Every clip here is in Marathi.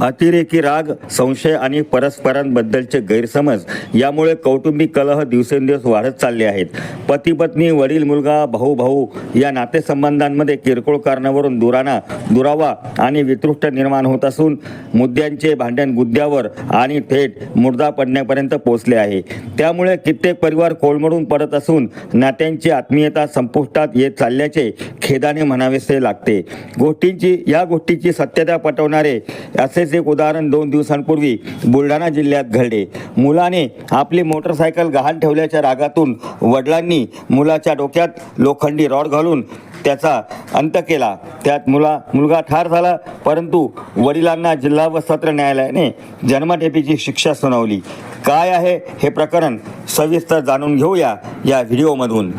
अतिरेकी राग संशय आणि परस्परांबद्दलचे गैरसमज यामुळे कौटुंबिक कलह दिवसेंदिवस वाढत चालले आहेत. पती पत्नी वडील मुलगा भाऊ भाऊ या नातेसंबंधांमध्ये किरकोळ कारणावरून दुराणा दुरावा आणि वितृष्ट निर्माण होत असून मुद्द्यांचे भांडण गुद्द्यावर आणि थेट मुर्दा पडण्यापर्यंत पोहोचले आहे. त्यामुळे कित्येक परिवार कोलमडून पडत असून नात्यांची आत्मीयता संपुष्टात येत चालल्याचे खेदाने म्हणावेसे लागते. गोष्टींची या गोष्टीची सत्यता पटवणारे असे असेच एक उदाहरण दोन दिवसांपूर्वी बुलढाणा जिल्ह्यात घडले. मुलाने आपली मोटरसायकल गहाण ठेवल्याच्या रागातून वडिलांनी मुलाच्या डोक्यात लोखंडी रॉड घालून त्याचा अंत केला. त्यात मुला मुलगा ठार झाला परंतु वडिलांना जिल्हा व सत्र न्यायालयाने जन्मठेपीची शिक्षा सुनावली. काय आहे हे प्रकरण सविस्तर जाणून घेऊया या व्हिडिओमधून.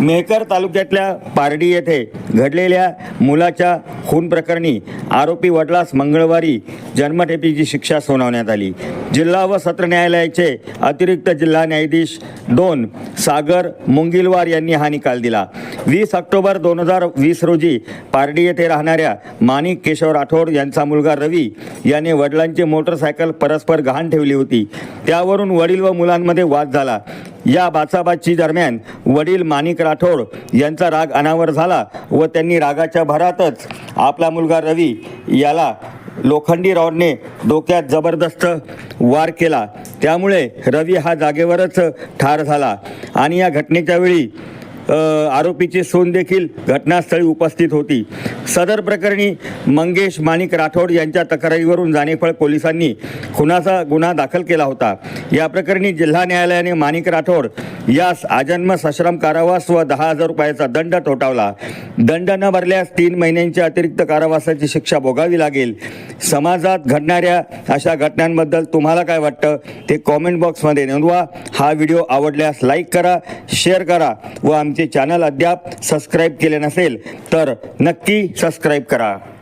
मेहकर तालुक्यातल्या पारडी येथे घडलेल्या मुलाच्या खून प्रकरणी आरोपी वडिलास मंगळवारी जन्मठेपीची शिक्षा सुनावण्यात आली. जिल्हा व सत्र न्यायालयाचे अतिरिक्त जिल्हा न्यायाधीश दोन सागर मुंगिलवार यांनी हा निकाल दिला. वीस ऑक्टोबर दोन हजार वीस रोजी पारडी येथे राहणाऱ्या माणिक केशव राठोड यांचा मुलगा रवी याने वडिलांची मोटरसायकल परस्पर गहाण ठेवली होती. त्यावरून वडील व मुलांमध्ये वाद झाला. या बाचाबाची दरम्यान वडील माणिक राठोड यांचा राग अनावर झाला व त्यांनी रागाच्या भरातच आपला मुलगा रवी याला लोखंडी रॉडने डोक्यात जबरदस्त वार केला. त्यामुळे रवी हा जागेवरच ठार झाला आणि या घटनेच्या वेळी आरोपीची सून देखील घटनास्थळी उपस्थित होती. सदर प्रकरणी मंगेश माणिक राठोड यांच्या तक्रारीवरून जानेफळ पोलिसांनी खुनाचा गुन्हा दाखल केला होता. या प्रकरणी जिल्हा न्यायालयाने माणिक राठोड यास आजन्म सश्रम कारावास व दहा हजार रुपयाचा दंड ठोठावला. दंड न भरल्यास तीन महिन्यांच्या अतिरिक्त कारावासाची शिक्षा भोगावी लागेल. समाजात घडणाऱ्या अशा घटनांबद्दल तुम्हाला काय वाटतं ते कॉमेंट बॉक्समध्ये नोंदवा. हा व्हिडिओ आवडल्यास लाईक करा शेअर करा व आमचे चॅनल अद्याप सबस्क्राईब केले नसेल तर नक्की सबस्क्राईब करा.